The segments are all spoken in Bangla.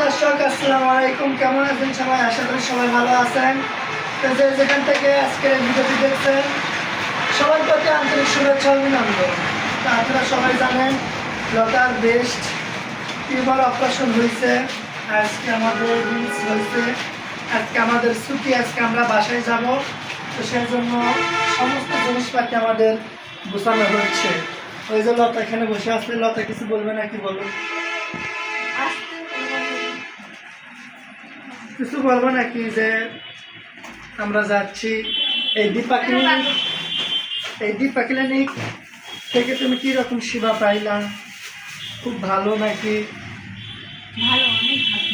দর্শক, আসসালামু আলাইকুম। কেমন আছেন সবাই? আশা করি সবাই ভালো আছেন। তো যে যেখান থেকে আজকের ভিডিওটি দেখছেন, সবার প্রতি আন্তরিক শুভেচ্ছা অভিনন্দন। আপনারা সবাই জানেন, লতার বেস্ট টিউমার অপারেশন হয়েছে। আজকে আমাদের রিলস হয়েছে। আজকে আমাদের ছুটি, আজকে আমরা বাসায় যাব। তো সেই জন্য সমস্ত জিনিসপাতি আমাদের গোছানো হচ্ছে। ওই যে লতা এখানে বসে আসলে লতা কিছু বলবে না কি বলব কিছু বলব নাকি যে আমরা যাচ্ছি এই দীপা ক্লিনিক এই দীপা ক্লিনিক থেকে তুমি কি রকম সেবা পাইলা? খুব ভালো নাকি?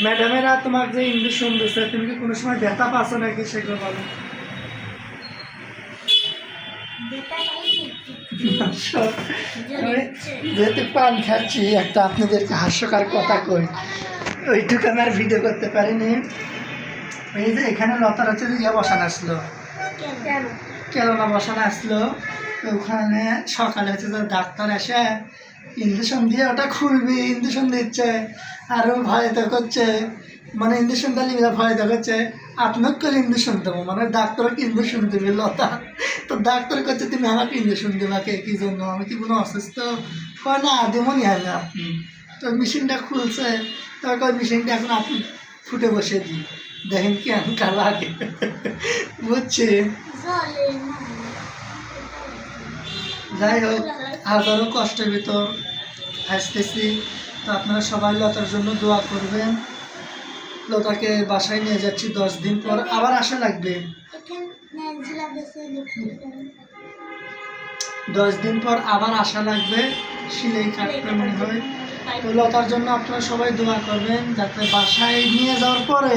ম্যাডামেরা তোমার যে ইঞ্জেকশন দিচ্ছে তুমি কি কোনো সময় ব্যথা পাচ্ছ নাকি সেগুলো বলো? আমি যেহেতু পান খাচ্ছি একটা আপনাদেরকে হাস্যকর কথা কই। ওইটুকু আমি আর ভিডিও করতে পারিনি। এই যে এখানে লতার হচ্ছে ইয়ে বসানো আসলো। কেলনা বসানো আসলো। ওখানে সকালে হচ্ছে যে ডাক্তার এসে ইঞ্জেকশন দিয়ে ওটা খুলবি ইঞ্জেকশন দিচ্ছে আরও ভয় তো করছে। মানে ইঞ্জেকশন দিলে এরা ভয় করছে। আপনাকে ইঞ্জেকশন দেবো? মানে ডাক্তারকে ইঞ্জেকশন দেবে, লতা। তো ডাক্তার করছে, তুমি আমাকে ইঞ্জেকশন দেবাকে কি? জন্য? আমি কি কোনো অসুস্থ? হয় না, দেবনি আমি আপনি। তো মেশিনটা খুলছে। তারপর মেশিনটা এখন আপনি ফুটে বসে দিই দেখেন কি যাই হোক হাজারো কষ্টের ভিতর আসতেছি। তো আপনারা সবাই লতার জন্য দোয়া করবেন। লতাকে বাসায় নিয়ে যাচ্ছি দশ দিন পর। আবার আসা লাগবে। দেশে দিন পর আবার আসা লাগবে। সিলাই কাটতে মনে হয়। তো লতার জন্য আপনারা সবাই দোয়া করবেন, যাতে বাসায় নিয়ে যাওয়ার পরে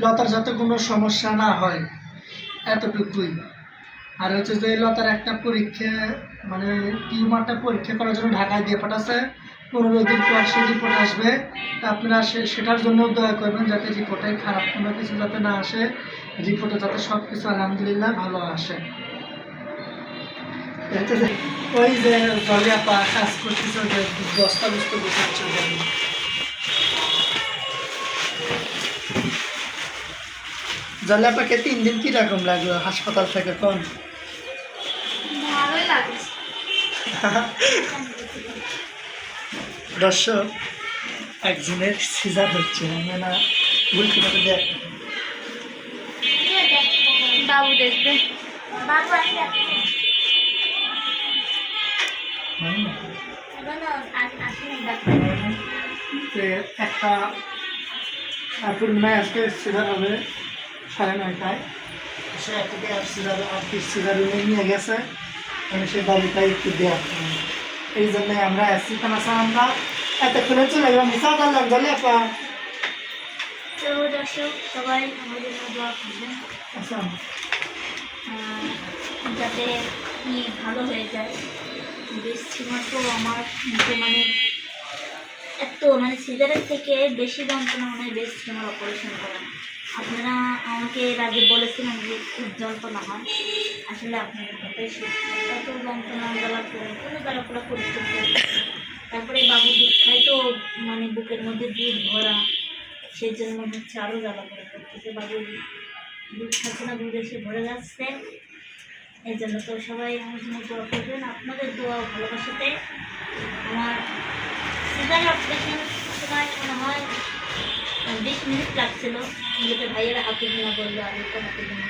লতার যাতে কোনো সমস্যা না হয়, এতটুকুই। আর হচ্ছে যে লতার একটা পরীক্ষা মানে টিউমারটা পরীক্ষা করার জন্য ঢাকায় দিয়ে পাঠাচ্ছে। পনেরো দিন পর সে রিপোর্ট আসবে। তা আপনারা সেটার জন্য দয়া করবেন যাতে রিপোর্টে খারাপ কোনো কিছু যাতে না আসে। রিপোর্টে যাতে সব কিছু আলহামদুলিল্লাহ ভালো আসে। ওই যে জলিয়া পা কাজ করতেছে বস্তা বুস্তা বসাচ্ছে জলিয়া পাকে তিন দিন কীরকম লাগল হাসপাতাল থেকে কোন? দর্শক একজনের সিজার হচ্ছে মানে ভুল কীভাবে দেখ। বাবু দেখবে। বাবু আসবে এখনও আসেনি ডাক্তার যে একটা পূর্ণিমায় আজকে সিজার হবে। সাড়ে নয়টায়। সে এতকে আর সিজার আর কি সিজার রুমে নিয়ে গেছে। আমি সেই বাড়িটাই একটু দেওয়া এই জন্য আমরা আসছি কেন আমরা। এতক্ষণে চলে গেলাম মিশা করলাম বলে আপা। তো সবাই আমার দোয়া করবেন। আচ্ছা। যাতে কি ভালো হয়ে যায়। বেশ তো আমার মানে এত মানে সিজারের থেকে বেশি যন্ত্রণা মনে বেশ সিনেমার অপারেশন করা। আপনারা আমাকে এর আগে বলেছিলেন যে খুব যন্ত্রণা হয়। আসলে আপনাদের কথাই এত যন্ত্রণা জ্বালা করে কোনো জ্বালা পোড়া করতে তারপরে বাবু দুধ খায় তো মানে বুকের মধ্যে দুধ ভরা সেই জন্য হচ্ছে আরও জ্বালা পোড়া করতেছে বাবু দুধ খাচ্ছে না, দুধ এসে ভরে যাচ্ছে। এই জন্য তো সবাই আমার জন্য দোয়া করবেন। আপনাদের দোয়া ভালোবাসাতে আমার সিজার অপারেশন সময় মনে হয় বিশ মিনিট লাগছিল। যেটা ভাইয়েরা হাতে গোনা বলল একটা হাতে গোনা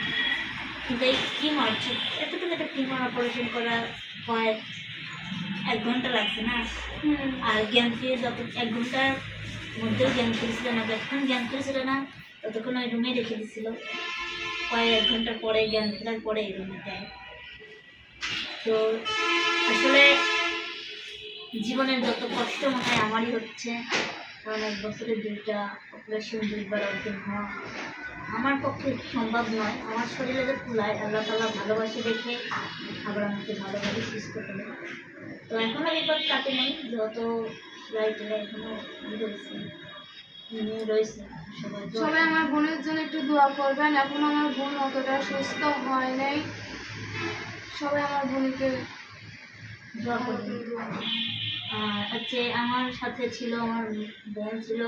কিন্তু এই টিমার এতটুকু একটা টিমার অপারেশন করা হয় এক ঘণ্টা লাগছে না? আর জ্ঞান ফিরে যত এক ঘণ্টার মধ্যেও জ্ঞান ফিরেছিল না যতক্ষণ জ্ঞান ফিরেছিল না ততক্ষণ ওই রুমে রেখে দিছিল। কয়েক ঘণ্টা পরে জ্ঞান ফেরার পরে এই রুমে দেয়। তো আসলে জীবনের যত কষ্ট মনে হয় আমারই হচ্ছে। কারণ এক বছরে দুইটা অপারেশন দুইবার অর্জন হওয়া আমার পক্ষে সম্ভব নয়। আমার শরীরে যে ফুলায় আল্লাহ তালা ভালোবাসে দেখে, আবার আমাকে ভালোভাবে সুস্থ করে। তো এখনও বিপদ কাটে নেই যত লাইট এখনও রয়েছে সবাই আমার বোনের জন্য একটু দোয়া করবেন। এখন আমার বোন অতটা সুস্থ হয় নাই। সবাই আমার বোনকে আর হচ্ছে আমার সাথে ছিল আমার বোন ছিল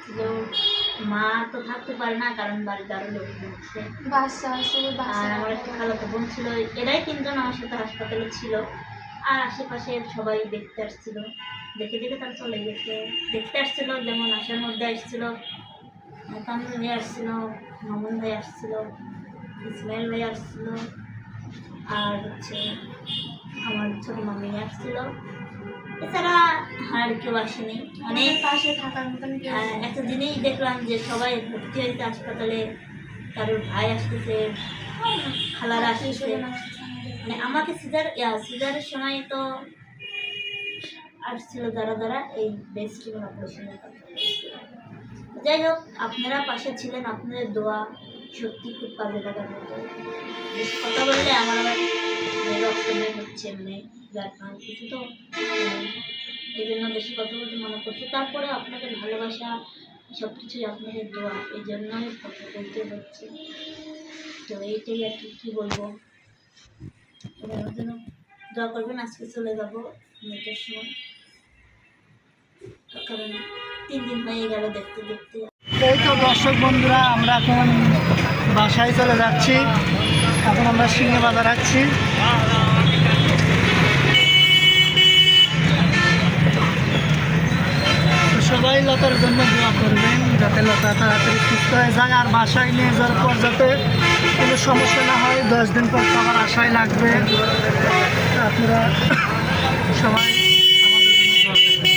ছিল মা তো থাকতে পারে না কারণ বাড়িতে আরও লোক বাচ্চা আর আমার একটা খালাতো বোন ছিল এরাই তিনজন আমার সাথে হাসপাতালে ছিল। আর আশেপাশে সবাই দেখতে আসছিল। দেখে দেখে তারা চলে গেছে। দেখতে আসছিল যেমন আসার মধ্যে আসছিল কামরুল ভাই আসছিল মামুন ভাই আসছিল ইসমাইল ভাই আসছিল। আর হচ্ছে আমার ছোট মামি আসছিল। এছাড়া আর কেউ আসেনি। অনেক পাশে থাকার মতন একটা দিনেই দেখলাম যে সবাই ভর্তি হয়েছে হাসপাতালে কারোর ভাই আসতেছে খালারা আসতেছে। মানে আমাকে সিজার সিজারের সময় তো আসছিল যারা যারা এই বেস্ট অপারেশনের কথা। যাই হোক আপনারা পাশে ছিলেন আপনাদের দোয়া সত্যি খুব কাজে মতো কথা বললে আমার আবার রক্ত হচ্ছে মানে ব্লাড কাউন্ট কিছু তো এই জন্য বেশি কথা বলতে মনে করছে। তারপরে আপনাদের ভালোবাসা সব কিছুই আপনাদের দোয়া এই জন্যই কথা বলতে হচ্ছে। তো এইটাই আর কি, কী বলব? ওর জন্য দোয়া করবেন, আজকে চলে যাব মেয়েটার সময় কারণ তিন দিন হয়ে গেল দেখতে দেখতে। এই তো দর্শক বন্ধুরা, আমরা এখন বাসায় চলে যাচ্ছি। এখন আমরা সিংহে বাজার আছি। সবাই লতার জন্য দোয়া করবেন, যাতে লতা তাড়াতাড়ি সুস্থ হয়ে যায় আর বাসায় নিয়ে যাওয়ার পর যাতে কোনো সমস্যা না হয়। দশ দিন পর আমার আশায় লাগবে। আপনারা সবাই আমাদের জন্য দোয়া করবেন।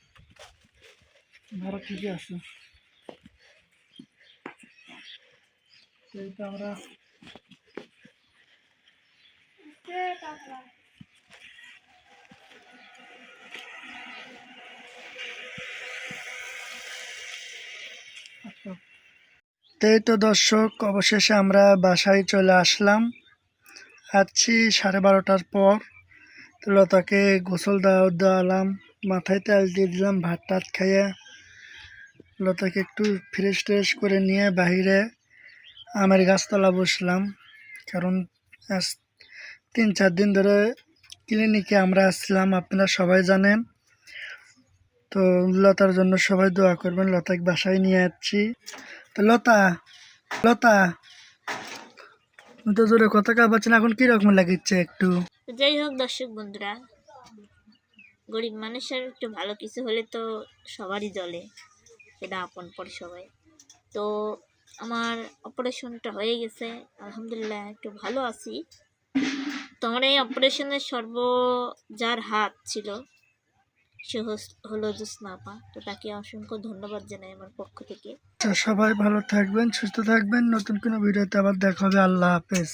ভাড়া ঠিকই আছে আমরা এই তো দর্শক, অবশেষে আমরা বাসায় চলে আসলাম। আছি সাড়ে বারোটার পর। লতাকে গোসল দেওয়া দেওয়ালাম, মাথায় তেল দিয়ে দিলাম ভাত টাত খাইয়ে লতাকে একটু ফ্রেশ ট্রেশ করে নিয়ে বাইরে আমের গাছতলা বসলাম। কারণ আজ তিন চার দিন ধরে ক্লিনিকে আমরা আসছিলাম আপনারা সবাই জানেন। তো লতার জন্য সবাই দোয়া করবেন, লতাকে বাসায় নিয়ে যাচ্ছি তো লতা লতা তো জোরে কথা কা পাচ্ছেন এখন কীরকম লাগিচ্ছে একটু? যাই হোক দর্শক বন্ধুরা, গরিব মানুষের একটু ভালো কিছু হলে তো সবারই জ্বলে সেটা আপন পর সবাই তো আমার অপারেশনটা হয়ে গেছে, আলহামদুলিল্লাহ একটু ভালো আছি। তো আমার এই অপারেশনের সর্ব যার হাত ছিল, সে হলো জুসনাপা তো তাকে অসংখ্য ধন্যবাদ জানাই আমার পক্ষ থেকে। তো সবাই ভালো থাকবেন, সুস্থ থাকবেন। নতুন কোনো ভিডিওতে আবার দেখা হবে। আল্লাহ হাফেজ।